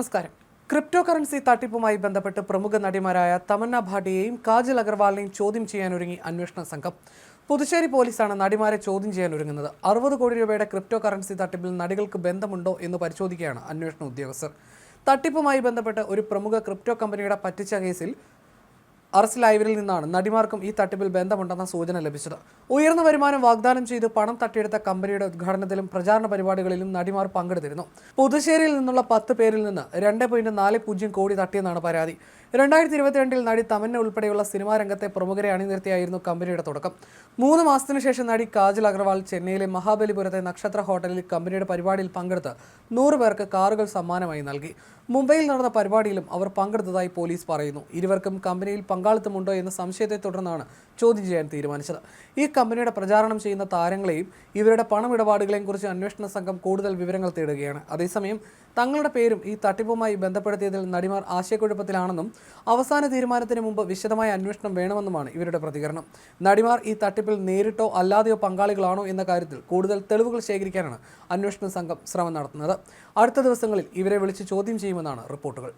നമസ്കാരം. Crypto currency തട്ടിപ്പുമായി ബന്ധപ്പെട്ട് പ്രമുഖ നടിമാരായ തമന്ന ഭാട്ടിയെയും കാജൽ അഗർവാളിനെയും ചോദ്യം ചെയ്യാനൊരുങ്ങി അന്വേഷണ സംഘം. പുതുശ്ശേരി പോലീസാണ് നടിമാരെ ചോദ്യം ചെയ്യാൻ ഒരുങ്ങുന്നത്. അറുപത് കോടി രൂപയുടെ ക്രിപ്റ്റോ കറൻസി തട്ടിപ്പിൽ നടികൾക്ക് ബന്ധമുണ്ടോ എന്ന് പരിശോധിക്കുകയാണ് അന്വേഷണ ഉദ്യോഗസ്ഥർ. തട്ടിപ്പുമായി ബന്ധപ്പെട്ട് ഒരു പ്രമുഖ ക്രിപ്റ്റോ കമ്പനിയുടെ പറ്റിച്ച കേസിൽ അറസ്റ്റിലായവരിൽ നിന്നാണ് നടിമാർക്കും ഈ തട്ടിപ്പിൽ ബന്ധമുണ്ടെന്ന സൂചന ലഭിച്ചത്. ഉയർന്ന വരുമാനം വാഗ്ദാനം ചെയ്ത് പണം തട്ടിയെടുത്ത കമ്പനിയുടെ ഉദ്ഘാടനത്തിലും പ്രചാരണ പരിപാടികളിലും നടിമാർ പങ്കെടുത്തിരുന്നു. പുതുശ്ശേരിയിൽ നിന്നുള്ള പത്ത് പേരിൽ നിന്ന് രണ്ട് പോയിന്റ് നാല് പൂജ്യം കോടി തട്ടിയെന്നാണ് പരാതി. രണ്ടായിരത്തി ഇരുപത്തിരണ്ടിൽ നടി തമന്ന ഉൾപ്പെടെയുള്ള സിനിമാ രംഗത്തെ പ്രമുഖരെ അണിനിർത്തിയായിരുന്നു കമ്പനിയുടെ തുടക്കം. മൂന്ന് മാസത്തിനു ശേഷം നടി കാജൽ അഗർവാൾ ചെന്നൈയിലെ മഹാബലിപുരത്തെ നക്ഷത്ര ഹോട്ടലിൽ കമ്പനിയുടെ പരിപാടിയിൽ പങ്കെടുത്ത് നൂറ് പേർക്ക് കാറുകൾ സമ്മാനമായി നൽകി. മുംബൈയിൽ നടന്ന പരിപാടിയിലും അവർ പങ്കെടുത്തതായി പോലീസ് പറയുന്നു. ഇരുവർക്കും കമ്പനിയിൽ പങ്കാളിത്തമുണ്ടോ എന്ന സംശയത്തെ തുടർന്നാണ് ചോദ്യം ചെയ്യാൻ തീരുമാനിച്ചത്. ഈ കമ്പനിയുടെ പ്രചാരണം ചെയ്യുന്ന താരങ്ങളെയും ഇവരുടെ പണമിടപാടുകളെയും കുറിച്ച് അന്വേഷണ സംഘം കൂടുതൽ വിവരങ്ങൾ തേടുകയാണ്. അതേസമയം തങ്ങളുടെ പേരും ഈ തട്ടിപ്പുമായി ബന്ധപ്പെടുത്തിയതിൽ നടിമാർ ആശയക്കുഴപ്പത്തിലാണെന്നും അവസാന തീരുമാനത്തിന് മുമ്പ് വിശദമായ അന്വേഷണം വേണമെന്നുമാണ് ഇവരുടെ പ്രതികരണം. നടിമാർ ഈ തട്ടിപ്പിൽ നേരിട്ടോ അല്ലാതെയോ പങ്കാളികളാണോ എന്ന കാര്യത്തിൽ കൂടുതൽ തെളിവുകൾ ശേഖരിക്കാനാണ് അന്വേഷണ സംഘം ശ്രമം നടത്തുന്നത്. അടുത്ത ദിവസങ്ങളിൽ ഇവരെ വിളിച്ച് ചോദ്യം ചെയ്യുമെന്നാണ് റിപ്പോർട്ടുകൾ.